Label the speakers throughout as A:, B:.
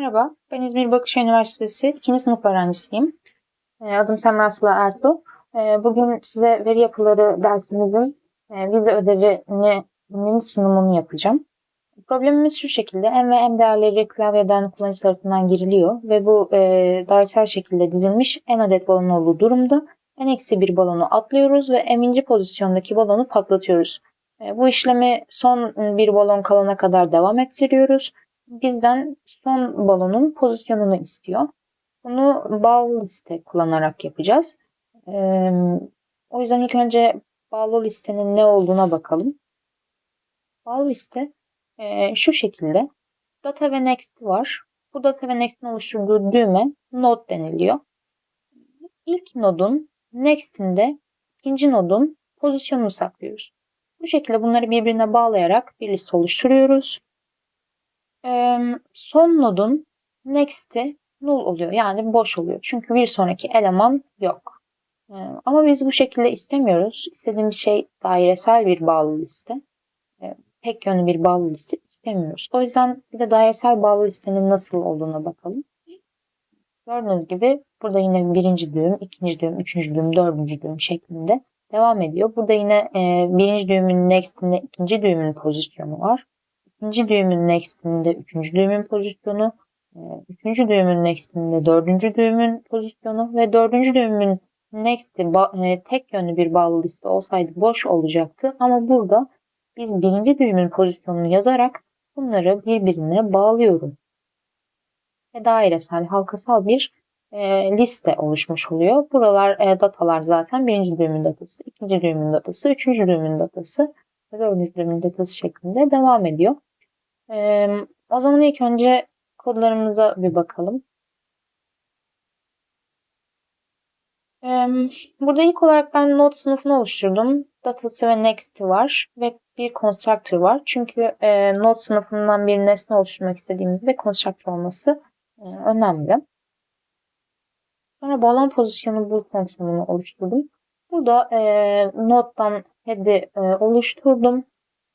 A: Merhaba, ben İzmir Bakışa Üniversitesi 2. sınıf öğrencisiyim. Ee, Adım Semra Sıla Ertuğ. Ee, Bugün size veri yapıları dersimizin e, vize ödevinin sunumunu yapacağım. Problemimiz şu şekilde, M ve M değerleri klavyeden kullanıcı tarafından giriliyor ve bu e, dairesel şekilde dizilmiş n adet balon olduğu durumda n-1 balonu atlıyoruz ve m'inci pozisyondaki balonu patlatıyoruz. E, Bu işlemi son bir balon kalana kadar devam ettiriyoruz bizden son balonun pozisyonunu istiyor. Bunu bağlı liste kullanarak yapacağız. Ee, o yüzden ilk önce bağlı listenin ne olduğuna bakalım. Bağlı liste e, şu şekilde. Data ve next var. Bu data ve next'in oluşturduğu düğme node deniliyor. İlk nodun next'inde ikinci nodun pozisyonunu saklıyoruz. Bu şekilde bunları birbirine bağlayarak bir liste oluşturuyoruz son nodun next'i null oluyor. Yani boş oluyor. Çünkü bir sonraki eleman yok. Ama biz bu şekilde istemiyoruz. İstediğimiz şey dairesel bir bağlı liste. Tek yönlü bir bağlı liste istemiyoruz. O yüzden bir de dairesel bağlı listenin nasıl olduğuna bakalım. Gördüğünüz gibi burada yine birinci düğüm, ikinci düğüm, üçüncü düğüm, dördüncü düğüm şeklinde devam ediyor. Burada yine birinci düğümün next'inde ikinci düğümün pozisyonu var. İkinci düğümün next'inde üçüncü düğümün pozisyonu, e, üçüncü düğümün next'inde dördüncü düğümün pozisyonu ve dördüncü düğümün next'i e, tek yönlü bir bağlı liste olsaydı boş olacaktı. Ama burada biz birinci düğümün pozisyonunu yazarak bunları birbirine bağlıyorum. Ve dairesel, halkasal bir e, liste oluşmuş oluyor. Buralar e, datalar zaten birinci düğümün datası, ikinci düğümün datası, üçüncü düğümün datası ve dördüncü düğümün datası şeklinde devam ediyor. Ee, o zaman ilk önce kodlarımıza bir bakalım. Ee, burada ilk olarak ben node sınıfını oluşturdum. Datası ve next'i var ve bir constructor var. Çünkü e, node sınıfından bir nesne oluşturmak istediğimizde constructor olması e, önemli. Sonra balon pozisyonu bu fonksiyonunu oluşturdum. Burada e, node'dan head'i e, oluşturdum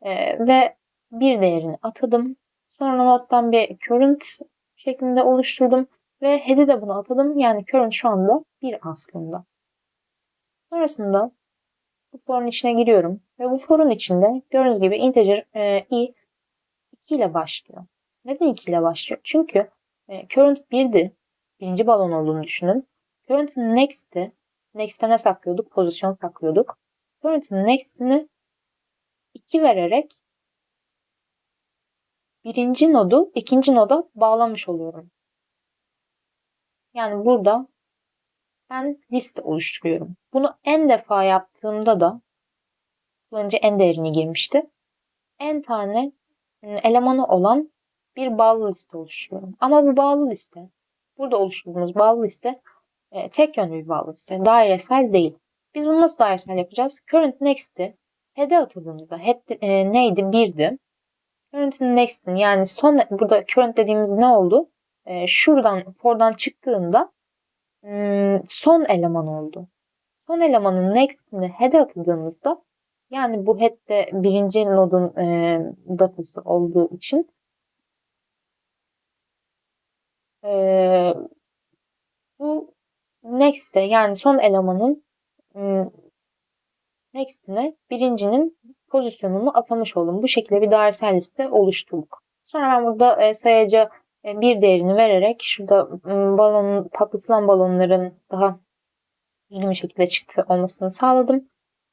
A: e, ve bir değerini atadım. Sonra nottan bir current şeklinde oluşturdum ve head'i de buna atadım. Yani current şu anda bir aslında. Sonrasında bu for'un içine giriyorum ve bu for'un içinde gördüğünüz gibi integer e, i 2 ile başlıyor. Neden 2 ile başlıyor? Çünkü e, current 1'di. Birinci balon olduğunu düşünün. Current'ın next'i next'e ne saklıyorduk? Pozisyon saklıyorduk. Current'ın next'ini 2 vererek birinci nodu ikinci noda bağlamış oluyorum. Yani burada ben liste oluşturuyorum. Bunu en defa yaptığımda da kullanıcı en değerini girmişti. En tane ıı, elemanı olan bir bağlı liste oluşturuyorum. Ama bu bağlı liste, burada oluşturduğumuz bağlı liste e, tek yönlü bir bağlı liste. Dairesel değil. Biz bunu nasıl dairesel yapacağız? Current next'i head'e atıldığımızda head e, neydi? Birdi. Current'in next'in yani son burada current dediğimiz ne oldu? Ee, şuradan for'dan çıktığında hmm, son eleman oldu. Son elemanın next'ini head'e atıldığımızda yani bu head de birinci nodun e, datası olduğu için e, bu next'e yani son elemanın hmm, next'ine birincinin pozisyonunu atamış oldum. Bu şekilde bir dairesel liste oluşturduk. Sonra ben burada e, sayaca e, bir değerini vererek şurada balon patlatılan balonların daha düzgün bir şekilde çıktı olmasını sağladım.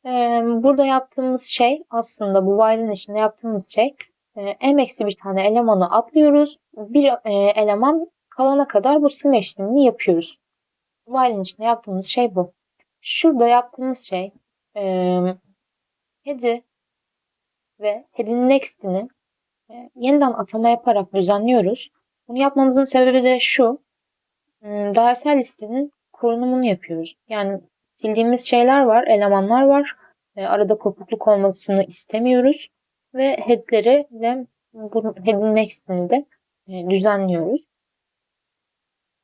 A: E, burada yaptığımız şey aslında bu while'ın içinde yaptığımız şey e, m bir tane elemanı atlıyoruz. Bir e, eleman kalana kadar bu silme işlemini yapıyoruz. While'ın içinde yaptığımız şey bu. Şurada yaptığımız şey e, head'i ve head'in next'ini e, yeniden atama yaparak düzenliyoruz. Bunu yapmamızın sebebi de şu. Hmm, dairesel listenin korunumunu yapıyoruz. Yani sildiğimiz şeyler var, elemanlar var. E, arada kopukluk olmasını istemiyoruz. Ve head'leri ve bu head'in next'ini de e, düzenliyoruz.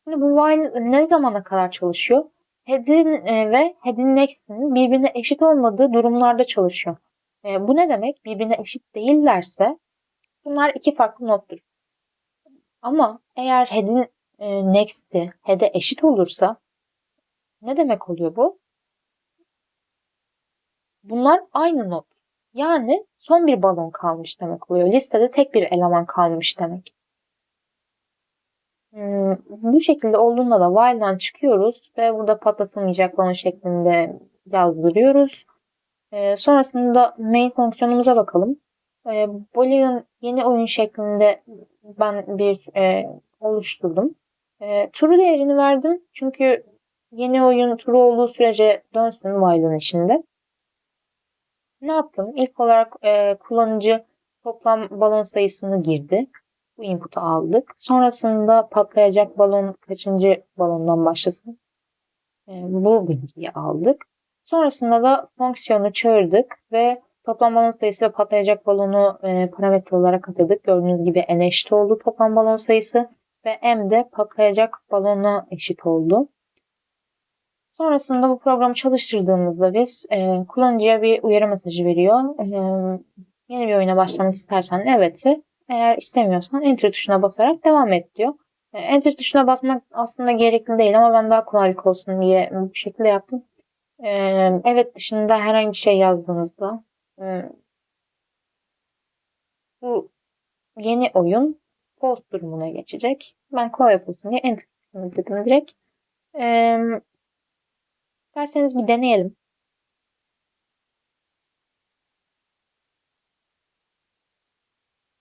A: Şimdi bu while ne zamana kadar çalışıyor? Head'in ve head'in next'inin birbirine eşit olmadığı durumlarda çalışıyor. E, bu ne demek? Birbirine eşit değillerse bunlar iki farklı nottur. Ama eğer head'in e, next'i head'e eşit olursa ne demek oluyor bu? Bunlar aynı not. Yani son bir balon kalmış demek oluyor. Listede tek bir eleman kalmış demek. Hmm, bu şekilde olduğunda da while'dan çıkıyoruz ve burada patlatılmayacak balon şeklinde yazdırıyoruz. E, sonrasında main fonksiyonumuza bakalım. E, Boolean yeni oyun şeklinde ben bir e, oluşturdum. E, true değerini verdim. Çünkü yeni oyun true olduğu sürece dönsün while'ın içinde. Ne yaptım? İlk olarak e, kullanıcı toplam balon sayısını girdi. Bu input'u aldık. Sonrasında patlayacak balon kaçıncı balondan başlasın? E, bu bilgiyi aldık. Sonrasında da fonksiyonu çağırdık ve toplam balon sayısı ve patlayacak balonu e, parametre olarak atadık. Gördüğünüz gibi n eşit oldu toplam balon sayısı ve m de patlayacak balona eşit oldu. Sonrasında bu programı çalıştırdığımızda biz e, kullanıcıya bir uyarı mesajı veriyor. E, yeni bir oyuna başlamak istersen evet'i, eğer istemiyorsan enter tuşuna basarak devam et diyor. E, enter tuşuna basmak aslında gerekli değil ama ben daha kolaylık olsun diye bu şekilde yaptım. E, evet dışında herhangi bir şey yazdığınızda e, bu yeni oyun post durumuna geçecek. Ben kolaylık olsun diye enter tuşuna dedim direkt. E, İsterseniz bir deneyelim.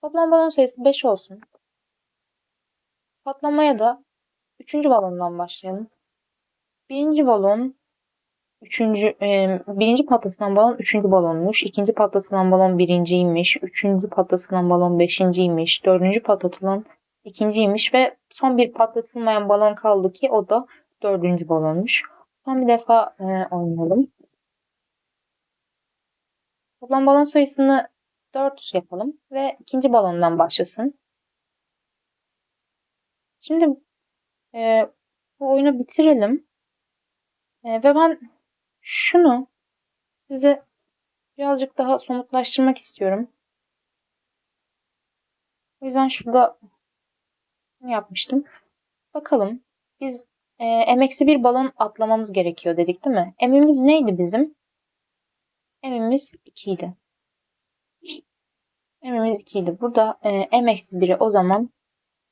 A: Toplam balon sayısı 5 olsun. Patlamaya da 3. balondan başlayalım. Birinci balon Üçüncü, e, birinci patlatılan balon üçüncü balonmuş. ikinci patlatılan balon birinciymiş. Üçüncü patlatılan balon beşinciymiş. Dördüncü patlatılan ikinciymiş ve son bir patlatılmayan balon kaldı ki o da dördüncü balonmuş. Son bir defa e, oynayalım. Toplam balon sayısını 4 yapalım ve ikinci balondan başlasın. Şimdi e, bu oyunu bitirelim. E, ve ben şunu size birazcık daha somutlaştırmak istiyorum. O yüzden şurada yapmıştım. Bakalım biz e, MX'i bir balon atlamamız gerekiyor dedik değil mi? M'imiz neydi bizim? M'imiz 2 idi. M'imiz 2 idi. Burada e, M eksi 1'i o zaman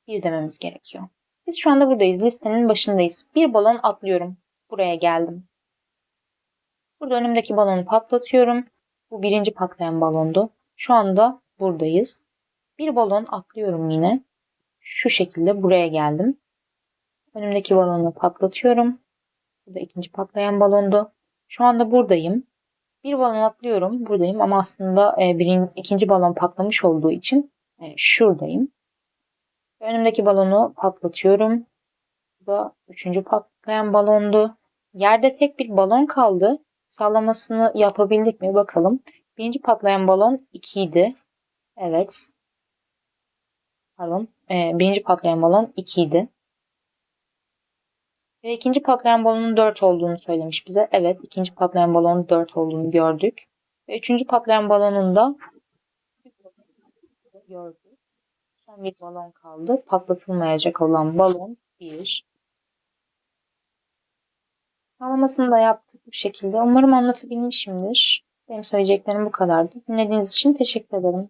A: 1 dememiz gerekiyor. Biz şu anda buradayız. Listenin başındayız. Bir balon atlıyorum. Buraya geldim. Burada önümdeki balonu patlatıyorum. Bu birinci patlayan balondu. Şu anda buradayız. Bir balon atlıyorum yine. Şu şekilde buraya geldim. Önümdeki balonu patlatıyorum. Bu da ikinci patlayan balondu. Şu anda buradayım. Bir balon atlıyorum. Buradayım ama aslında e, birin, ikinci balon patlamış olduğu için e, şuradayım. Önümdeki balonu patlatıyorum. Bu da üçüncü patlayan balondu. Yerde tek bir balon kaldı. Sağlamasını yapabildik mi bakalım. Birinci patlayan balon 2 idi. Evet. Pardon. E, birinci patlayan balon 2 idi. Ve ikinci patlayan balonun 4 olduğunu söylemiş bize. Evet ikinci patlayan balonun 4 olduğunu gördük. Ve üçüncü patlayan balonun da gördük. Son bir balon kaldı. Patlatılmayacak olan balon 1. Sağlamasını da yaptık bu şekilde. Umarım anlatabilmişimdir. Benim söyleyeceklerim bu kadardı. Dinlediğiniz için teşekkür ederim.